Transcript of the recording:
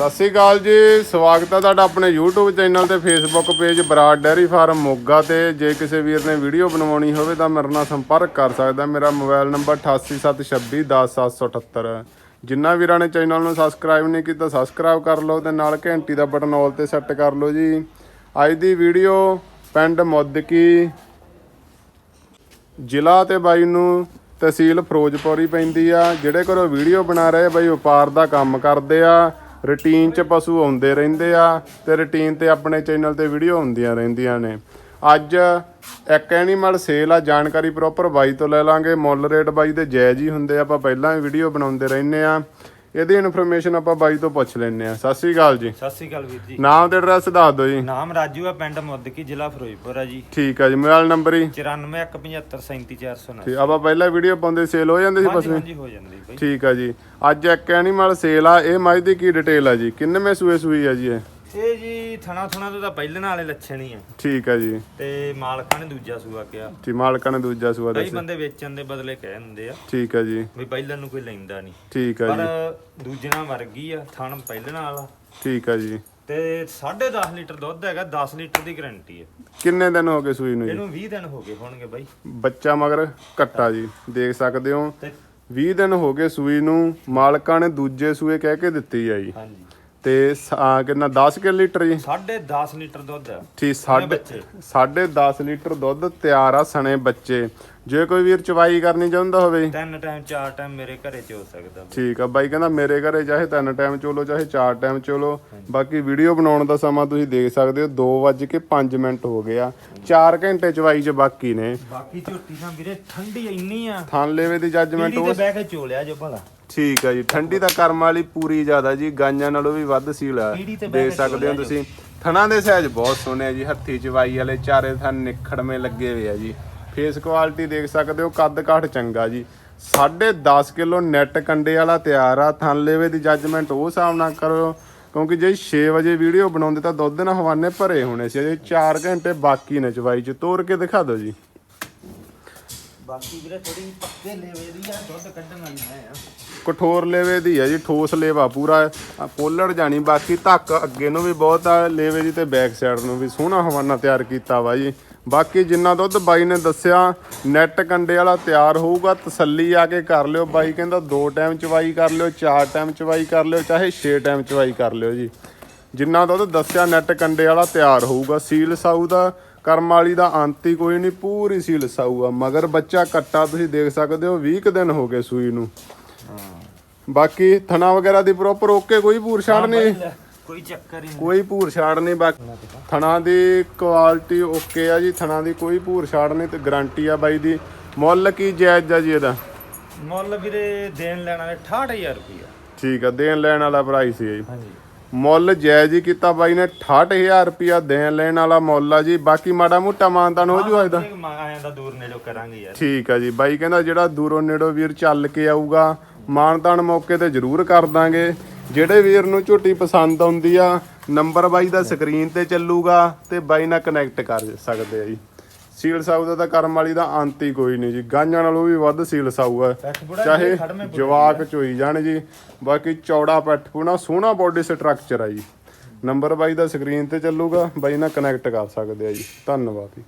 ਸਤਿ ਸ੍ਰੀ ਅਕਾਲ ਜੀ, ਸਵਾਗਤ ਹੈ ਤੁਹਾਡਾ ਆਪਣੇ YouTube ਚੈਨਲ ਤੇ Facebook page Brar dairy farm Moga ਤੇ। ਜੇ ਕਿਸੇ ਵੀਰ ਨੇ ਵੀਡੀਓ ਬਣਵਾਉਣੀ ਹੋਵੇ ਤਾਂ ਮੇਰੇ ਨਾਲ ਸੰਪਰਕ ਕਰ ਸਕਦਾ। ਮੇਰਾ ਮੋਬਾਈਲ ਨੰਬਰ 8876210778 ਜਿਨ੍ਹਾਂ ਵੀਰਾਂ ਨੇ ਚੈਨਲ ਨੂੰ ਸਬਸਕ੍ਰਾਈਬ ਨਹੀਂ ਕੀਤਾ ਸਬਸਕ੍ਰਾਈਬ ਕਰ ਲਓ ਤੇ ਨਾਲ ਘੰਟੀ ਦਾ ਬਟਨ ਆਲ ਤੇ ਸੈੱਟ ਕਰ ਲਓ ਜੀ। ਅੱਜ ਦੀ ਵੀਡੀਓ ਪਿੰਡ ਮੁੱਦਕੀ ਜ਼ਿਲ੍ਹਾ ਤੇ ਬਾਈ ਨੂੰ ਤਹਿਸੀਲ ਫਿਰੋਜ਼ਪੁਰੀ ਪੈਂਦੀ ਆ। ਜਿਹੜੇ ਘਰੋਂ ਵੀਡੀਓ ਬਣਾ ਰਹੇ ਬਾਈ ਵਪਾਰ ਦਾ ਕੰਮ ਕਰਦੇ ਆ। ਰੁਟੀਨ 'ਚ ਪਸ਼ੂ ਆਉਂਦੇ ਰਹਿੰਦੇ ਆ ਤੇ ਰੁਟੀਨ ਤੇ ਆਪਣੇ ਚੈਨਲ ਤੇ ਵੀਡੀਓ ਹੁੰਦੀਆਂ ਰਹਿੰਦੀਆਂ ਨੇ। ਅੱਜ ਇੱਕ ਐਨੀਮਲ ਸੇਲ ਆ, ਜਾਣਕਾਰੀ ਪ੍ਰੋਪਰ ਬਾਈ ਤੋਂ ਲੈ ਲਾਂਗੇ। ਮੁੱਲ ਰੇਟ ਬਾਈ ਦੇ ਜਾਇਜ਼ ਹੀ ਹੁੰਦੇ ਆਪਾਂ ਪਹਿਲਾਂ ਵੀ ਵੀਡੀਓ ਬਣਾਉਂਦੇ ਰਹਿੰਦੇ ਆ। ਇਹਦੀ ਇਨਫੋਰਮੇਸ਼ਨ ਆਪਾਂ ਬਾਈ ਤੋਂ ਪੁੱਛ ਲੈਂਦੇ ਆ ਸਤਿ ਸ੍ਰੀ ਅਕਾਲ ਜੀ। ਸਤਿ ਸ੍ਰੀ ਅਕਾਲ ਵੀਰ ਜੀ। ਨਾਮ ਤੇ ਐਡਰੈਸ ਦੱਸ ਦਿਓ ਜੀ। ਨਾਮ ਰਾਜੂ ਆ ਪਿੰਡ ਮੁੱਦਕੀ ਜ਼ਿਲ੍ਹਾ ਫਿਰੋਜ਼ਪੁਰ ਆ ਜੀ। ਠੀਕ ਆ ਜੀ ਮੋਬਾਈਲ ਨੰਬਰ ਹੀ 9417737409 ਠੀਕ ਆਪਾਂ ਪਹਿਲਾਂ ਵੀਡੀਓ ਪਾਉਂਦੇ ਸੇਲ ਹੋ ਜਾਂਦੇ ਸੀ ਪਸ਼ੂ? ਹਾਂਜੀ ਹੋ ਜਾਂਦੀ ਬਈ। ਠੀਕ ਆ ਜੀ। ਅੱਜ ਇੱਕ ਐਨੀਮਲ ਸੇਲ ਆ ਇਹ ਮੱਝ ਦੀ ਕੀ ਡਿਟੇਲ ਆ ਜੀ? ਕਿੰਨੇਵੇਂ ਸੂਏ ਸੂਈ ਆ ਜੀ ਇਹ? ਇਹ ਜੀ ਥਣਾ ਥਣਾ ਤੋਂ ਤਾਂ ਪਹਿਲਾਂ ਵਾਲੇ ਲੱਛਣ ਹੀ ਆ। ਠੀਕ ਆ ਜੀ। ਤੇ ਮਾਲਕਾਂ ਨੇ ਦੂਜਾ ਸੂਆ ਕਿਹਾ। ਜੀ ਮਾਲਕਾਂ ਨੇ ਦੂਜਾ ਸੂਆ ਕਈ ਦੱਸਿਆ। ਬੰਦੇ ਵੇਚਣ ਦੇ ਬਦਲੇ ਕਹਿ ਦਿੰਦੇ ਆ ਠੀਕ ਆ ਜੀ। ਵੀ ਪਹਿਲਾਂ ਨੂੰ ਕੋਈ ਲੈਂਦਾ ਨਹੀਂ। ਠੀਕ ਆ ਪਰ ਜੀ। ਦੂਜੇ ਨਾਲ ਮਰ ਗਈ ਆ ਥਣ ਪਹਿਲਾਂ ਵਾਲਾ ਠੀਕ ਆ ਜੀ। ਤੇ 10.5 ਲੀਟਰ ਦੁੱਧ ਹੈਗਾ 10 ਲੀਟਰ ਦੀ ਗਾਰੰਟੀ ਹੈ ਕਿੰਨੇ ਦਿਨ ਹੋ ਗਏ ਸੂਈ ਨੂੰ ਜੀ? ਇਹਨੂੰ 20 ਦਿਨ ਹੋ ਗਏ ਹੋਣਗੇ ਬਾਈ। ਬੱਚਾ ਮਗਰ ਕੱਟਾ ਜੀ ਦੇਖ ਸਕਦੇ ਹੋ। ਤੇ 20 ਦਿਨ ਹੋ ਗਏ ਸੂਈ ਨੂੰ ਮਾਲਕਾਂ ਨੇ ਦੂਜੇ ਸੂਏ ਕਹਿ ਕੇ ਦਿੱਤੀ ਆ ਜੀ। ਹਾਂਜੀ। ਤੇ ਕਿੰਨਾ 10 ਕਿ ਲੀਟਰ ਜੀ? 10.5 ਲੀਟਰ ਦੁੱਧ। ਠੀਕ ਸਾਢੇ ਬੱਚੇ। ਸਾਢੇ 10 ਲੀਟਰ ਦੁੱਧ ਤਿਆਰ ਆ ਸਣੇ ਬੱਚੇ। ਜੇ ਕੋਈ ਵੀਰ ਚਵਾਈ ਕਰਨੀ ਚਾਹੁੰਦਾ ਹੋਵੇ। ਤਿੰਨ ਟਾਈਮ ਚਾਰ ਟਾਈਮ ਮੇਰੇ ਘਰੇ ਚ ਹੋ ਸਕਦਾ। ਠੀਕ ਆ ਬਾਈ ਕਹਿੰਦਾ ਮੇਰੇ ਘਰੇ ਚਾਹੇ ਤਿੰਨ ਟਾਈਮ ਚੋਲੋ ਚਾਹੇ ਚਾਰ ਟਾਈਮ ਚੋਲੋ। ਬਾਕੀ ਵੀਡੀਓ ਬਣਾਉਣ ਦਾ ਸਮਾਂ ਤੁਸੀਂ ਦੇਖ ਸਕਦੇ ਹੋ 2:05 ਮਿੰਟ ਹੋ ਗਏ ਆ। 4 ਘੰਟੇ ਚਵਾਈ ਚ ਬਾਕੀ ਨੇ। ਬਾਕੀ ਝੋਟੀ ਤਾਂ ਵੀਰੇ ਠੰਡੀ ਇੰਨੀ ਆ। ਥਾਨ ਲੈਵੇ ਦੀ ਜੱਜਮੈਂਟ ਪੀੜੀ ਉਹ ਬਹਿ ਕੇ ਚੋਲਿਆ ਜੋ ਭਲਾ। ਠੀਕ ਆ ਜੀ। ਠੰਡੀ ਦਾ ਕਰਮ ਵਾਲੀ ਪੂਰੀ ਜ਼ਿਆਦਾ ਜੀ ਗਾਂਜਾਂ ਨਾਲੋਂ ਵੀ ਵੱਧ ਸੀਲ ਆ। ਤੇ ਬਹਿ ਕੇ ਸਕਦੇ ਹੋ ਤੁਸੀਂ। ਥਣਾ ਦੇ ਸਾਈਜ਼ ਬਹੁਤ ਸੋਹਣੇ ਆ ਜੀ ਹੱਥੀ ਚਵਾਈ ਵਾਲੇ ਚਾਰੇ ਥਣ ਨਿਖੜਵੇਂ ਲੱਗੇ ਹੋਏ ਆ ਜੀ। ਫੇਸ ਕੁਆਲਿਟੀ ਦੇਖ ਸਕਦੇ ਹੋ ਕੱਦ ਕਾਠ ਚੰਗਾ ਜੀ। 10.5 ਕਿਲੋ ਨੈਟ ਕੰਡੇ ਵਾਲਾ ਤਿਆਰ ਆ ਥਣ ਲੈਵੇ ਦੀ ਜੱਜਮੈਂਟ ਉਹ ਹਿਸਾਬ ਨਾਲ ਕਰੋ। ਕਿਉਂਕਿ ਜੇ 6 ਵਜੇ ਵੀਡੀਓ ਬਣਾਉਂਦੇ ਤਾਂ ਦੁੱਧ ਨਾਲ ਹਵਾਨੇ ਭਰੇ ਹੋਣੇ ਸੀ ਅਜੇ 4 ਘੰਟੇ ਬਾਕੀ ਨੇ ਚਵਾਈ ਚ। ਤੋੜ ਕੇ ਦਿਖਾ ਦਿਓ ਜੀ। ਬਾਕੀ ਵੀਰੇ ਥੋੜੀ ਪੱਕੇ ਲੇਵੇ ਦੀ ਆ, ਦੁੱਧ ਕੱਢਣ ਵਾਲੀ ਮੈਂ ਆ। ਕਠੋਰ ਲੇਵੇ ਦੀ ਹੈ ਜੀ, ਠੋਸ ਲੇਵਾ ਪੂਰਾ। ਪੋਲੜ ਜਾਣੀ, ਬਾਕੀ ਧੱਕ ਅੱਗੇ ਨੂੰ ਵੀ ਬਹੁਤ ਆ, ਲੇਵੇ ਦੀ ਤੇ ਬੈਕ ਸਾਈਡ ਨੂੰ ਵੀ ਸੋਹਣਾ ਹਵਾਨਾ ਤਿਆਰ ਕੀਤਾ ਵਾ ਜੀ। ਬਾਕੀ ਜਿੰਨਾ ਦੁੱਧ ਬਾਈ ਨੇ ਦੱਸਿਆ ਨੈਟ ਕੰਡੇ ਵਾਲਾ ਤਿਆਰ ਹੋਊਗਾ, ਤਸੱਲੀ ਆ ਕੇ ਕਰ ਲਿਓ। ਬਾਈ ਕਹਿੰਦਾ ਦੋ ਟਾਈਮ ਚਵਾਈ ਕਰ ਲਿਓ, ਚਾਰ ਟਾਈਮ ਚਵਾਈ ਕਰ ਲਿਓ, ਚਾਹੇ 6 ਟਾਈਮ ਚਵਾਈ ਕਰ ਲਿਓ ਜੀ। ਜਿੰਨਾ ਦੁੱਧ ਦੱਸਿਆ ਨੈਟ ਕੰਡੇ ਵਾਲਾ ਤਿਆਰ ਹੋਊਗਾ ਸੀਲ ਸਾਊ ਦਾ ਕਰਮ ਵਾਲੀ ਦਾ ਅੰਤ ਹੀ ਕੋਈ ਨਹੀਂ ਪੂਰੀ ਸੀਲ ਸਾਊ ਆ। ਮਗਰ ਬੱਚਾ ਕੱਟਾ ਤੁਸੀਂ ਦੇਖ ਸਕਦੇ ਹੋ 20 ਕੁ ਦਿਨ ਹੋ ਗਏ ਸੂਈ ਨੂੰ। ਬਾਕੀ ਥਣਾ ਵਗੈਰਾ ਦੀ ਪ੍ਰੋਪਰ ਓਕੇ ਕੋਈ ਭੂਰ ਛਾੜ ਨਹੀਂ। ਕੋਈ ਚੱਕਰ ਹੀ ਨਹੀਂ। ਕੋਈ ਭੂਰ ਛਾੜ ਨਹੀਂ ਬਾਕੀ ਥਣਾ ਦੀ ਕੁਆਲਿਟੀ ਓਕੇ ਆ ਜੀ ਥਣਾ ਦੀ ਕੋਈ ਭੂਰ ਛਾੜ ਨਹੀਂ ਤੇ ਗਾਰੰਟੀ ਆ ਬਾਈ ਦੀ। ਮੁੱਲ ਕੀ ਜਾਇਜ਼ ਆ ਜੀ ਇਹਦਾ? ਮੁੱਲ ਵੀਰੇ ਦੇਣ ਲੈਣਾ ਹੈ 68000 ਰੁਪਇਆ ਠੀਕ ਆ ਦੇਣ ਲੈਣ ਵਾਲਾ ਪ੍ਰਾਈਸ ਹੀ ਆ ਜੀ। ਹਾਂਜੀ। ਮੁੱਲ ਜਾਇਜ਼ ਹੀ ਕੀਤਾ ਬਾਈ ਨੇ 68000 ਰੁਪਿਆ ਦੇਣ ਲੈਣ ਵਾਲਾ ਮੁੱਲ ਆ ਜੀ। ਬਾਕੀ ਮਾੜਾ ਮੋਟਾ ਮਾਨਤਾਨ ਹੋ ਜੂ ਅੱਜ ਦਾ? ਆਇਆ ਦਾ ਦੂਰ ਨੇੜੋ ਕਰਾਂਗੇ ਯਾਰ। ਠੀਕ ਆ ਜੀ। ਬਾਈ ਕਹਿੰਦਾ ਜਿਹੜਾ ਦੂਰੋਂ ਨੇੜੋਂ ਵੀਰ ਚੱਲ ਕੇ ਆਊਗਾ ਮਾਨਤਾਨ ਮੌਕੇ ਤੇ ਜ਼ਰੂਰ ਕਰ ਦਾਂਗੇ। ਜਿਹੜੇ ਵੀਰ ਨੂੰ ਝੋਟੀ ਪਸੰਦ ਆਉਂਦੀ ਆ ਨੰਬਰ ਬਾਈ ਦਾ ਸਕਰੀਨ ਤੇ ਚੱਲੂਗਾ ਤੇ ਬਾਈ ਨਾਲ ਕਨੈਕਟ ਕਰ ਸਕਦੇ ਆ ਜੀ। ਸੀਲ ਸਾਊ ਦਾ ਤਾਂ ਕਰਮ ਵਾਲੀ ਦਾ ਅੰਤ ਹੀ ਕੋਈ ਨਹੀਂ ਜੀ। ਗਾਂਜਾਂ ਨਾਲੋਂ ਵੀ ਵੱਧ ਸੀਲ ਸਾਊ ਬੁੜਾ ਚਾਹੇ ਜਵਾਕ ਚੋਈ ਜਾਣ ਜੀ ਬਾਕੀ ਚੌੜਾ ਪੱਠ ਪੂਣਾ ਸੋਹਣਾ ਬੋਡੀ ਸਟਰਕਚਰ ਆ ਜੀ। ਨੰਬਰ ਬਾਈ ਦਾ ਸਕਰੀਨ ਤੇ ਚੱਲੂਗਾ ਬਾਈ ਨਾਲ ਕਨੈਕਟ ਕਰ ਸਕਦੇ ਆ ਜੀ। ਧੰਨਵਾਦ ਜੀ।